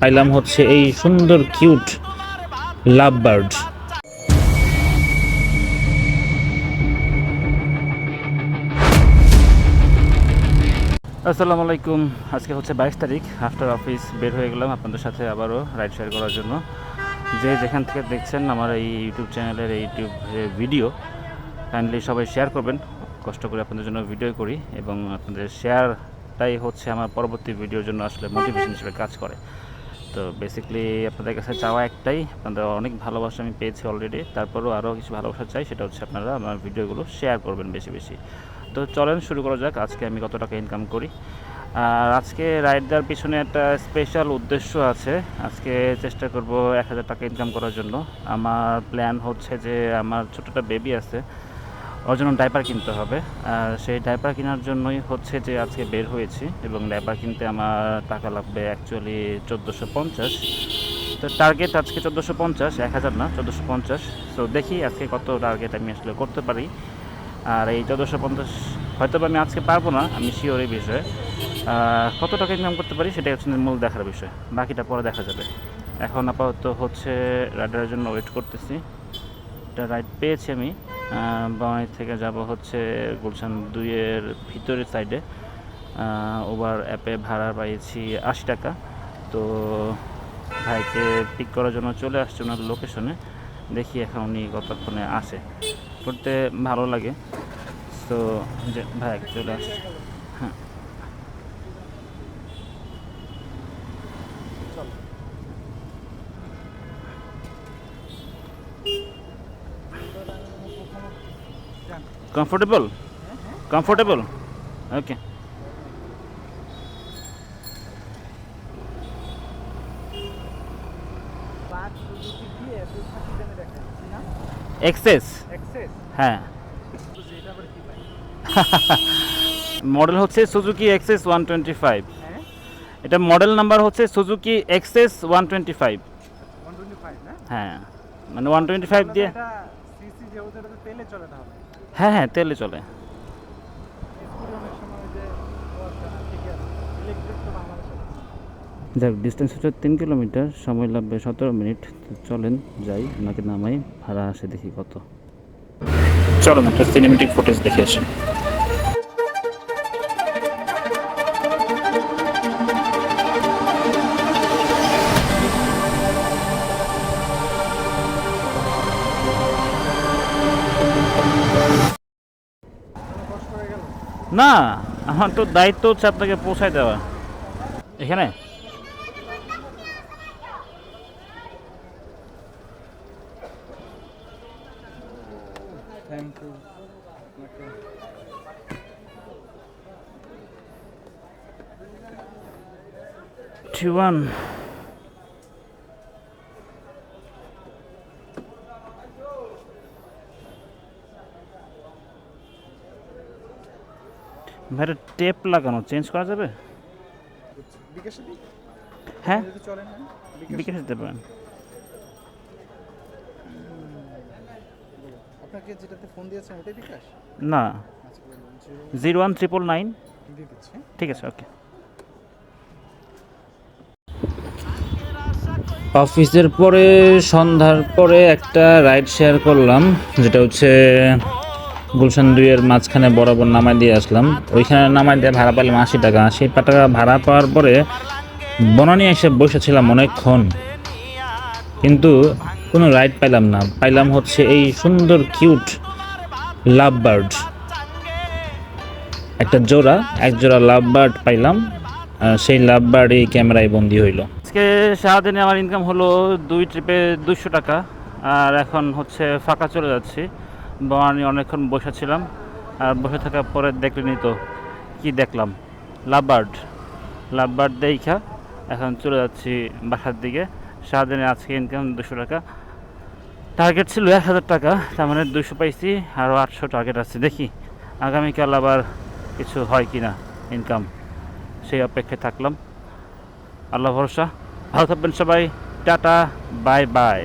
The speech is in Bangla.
পাইলাম হচ্ছে এই সুন্দর কিউট লাভ বার্ড আসসালামু আলাইকুম। আজকে হচ্ছে বাইশ তারিখ আফটার অফিস বের হয়ে গেলাম আপনাদের সাথে আবারও রাইড শেয়ার করার জন্য। যে যেখান থেকে দেখছেন আমার এই ইউটিউব চ্যানেলের এই ইউটিউব ভিডিও কাইন্ডলি সবাই শেয়ার করবেন। কষ্ট করে আপনাদের জন্য ভিডিও করি এবং আপনাদের শেয়ারটাই হচ্ছে আমার পরবর্তী ভিডিওর জন্য আসলে মোটিভেশন হিসেবে কাজ করে। তো বেসিক্যালি আপনাদের কাছে চাওয়া একটাই, আপনাদের অনেক ভালোবাসা আমি পেয়েছি অলরেডি তারপরেও আরও কিছু ভালোবাসা চাই, সেটা হচ্ছে আপনারা আমার ভিডিওগুলো শেয়ার করবেন বেশি বেশি। তো চলেন শুরু করা যাক, আজকে আমি কত টাকা ইনকাম করি। আর আজকে রাইড দেওয়ার পিছনে একটা স্পেশাল উদ্দেশ্য আছে, আজকে চেষ্টা করব এক হাজার টাকা ইনকাম করার জন্য। আমার প্ল্যান হচ্ছে যে আমার ছোটোটা বেবি আছে ওর জন্য ডাইপার কিনতে হবে। আর সেই ডাইপার কেনার জন্যই হচ্ছে যে আজকে বের হয়েছি এবং ডাইপার কিনতে আমার টাকা লাগবে অ্যাকচুয়ালি চোদ্দোশো পঞ্চাশ। তো টার্গেট আজকে চোদ্দোশো পঞ্চাশ, এক হাজার না, চোদ্দোশো পঞ্চাশ। তো দেখি আজকে কত টার্গেট আমি আসলে করতে পারি। আর এই চোদ্দোশো পঞ্চাশ হয়তো আমি আজকে পারব না, আমি শিওর এই বিষয়ে। কত টাকা ইনকাম করতে পারি সেটাই হচ্ছে মূল দেখার বিষয়, বাকিটা পরে দেখা যাবে। এখন আপাতত হচ্ছে রাইডারের জন্য ওয়েট করতেছি। একটা রাইড পেয়েছি আমি। বাঙালি থেকে যাব হচ্ছে গুলশান দুইয়ের ভিতরের সাইডে ওবার অ্যাপে ভাড়া পাইছি আশি টাকা। তো ভাইকে পিক করার জন্য চলে আসছে ওনার লোকেশনে দেখি এখন উনি কতক্ষণে আসে। করতে ভালো লাগে। তো যে ভাই, চলে আসছে। হ্যাঁ। কমফোর্টেবল কমফোর্টেবল ওকে এক্সেস হ্যাঁ। মডেল হচ্ছে Suzuki Access one twenty five এটা মডেল নাম্বার হচ্ছে Suzuki Access one twenty five হ্যাঁ। মানে ওয়ান টোয়েন্টি ফাইভ দিয়ে তেলে চলে তাহলে হ্যাঁ হ্যাঁ তেলে চলে। যাক ডিস্টেন্স হচ্ছে তিন কিলোমিটার সময় লাগবে সতেরো মিনিট। চলেন যাই ওনাকে নামাই ভাড়া আসে দেখি কত। চলো একটা সিনেমেটিক ফুটেজ দেখে আসি। না আমার তো দায়িত্ব হচ্ছে আপনাকে পৌঁছায় দেওয়া। এখানে? থ্যাংক ইউ ওয়ান ভাইটা টেপ লাগানো চেঞ্জ করা যাবে? হ্যাঁ? বিকাশে দিতে পারেন। আপনাকে যেটাতে ফোন দিয়েছেন ওটাই বিকাশ? না। আচ্ছা zero zero one triple nine. ঠিক আছে ওকে। অফিসের পরে সন্ধ্যার পরে একটা রাইড শেয়ার করলাম যেটা হচ্ছে গুলশান দুইয়ের মাঝখানে বরাবর নামাই দিয়ে আসলাম। ওইখানে নামাই দিয়ে ভাড়া পেলাম আশি টাকা। আশি টাকা ভাড়া পাওয়ার পরে বনানি এসে বসেছিলাম অনেকক্ষণ। কিন্তু কোনো রাইড পাইলাম না। পাইলাম হচ্ছে এই সুন্দর কিউট লাভ বার্ড একটা জোড়া, এক জোড়া লাভ বার্ড পাইলাম সেই লাভ বার্ড এই ক্যামেরায় বন্দি হইল। আজকে সারাদিনে আমার ইনকাম হলো দুই ট্রিপে দুশো টাকা। আর এখন হচ্ছে ফাঁকা চলে যাচ্ছি। আমি অনেকক্ষণ বসে ছিলাম, আর বসে থাকার পরে দেখলেনি তো, কি দেখলাম? লাভ বার্ড লাভ বার্ড দেখা এখন চলে যাচ্ছি বাসার দিকে। সারাদিনে আজকে ইনকাম দুশো টাকা। টার্গেট ছিল এক হাজার টাকা, তার মানে দুশো পাইছি আরও আটশো টার্গেট আছে। দেখি, আগামীকাল আবার কিছু হয় কি না ইনকাম সেই অপেক্ষায় থাকলাম। আল্লাহ ভরসা। ভালো থাকবেন সবাই। টাটা, বাই বাই।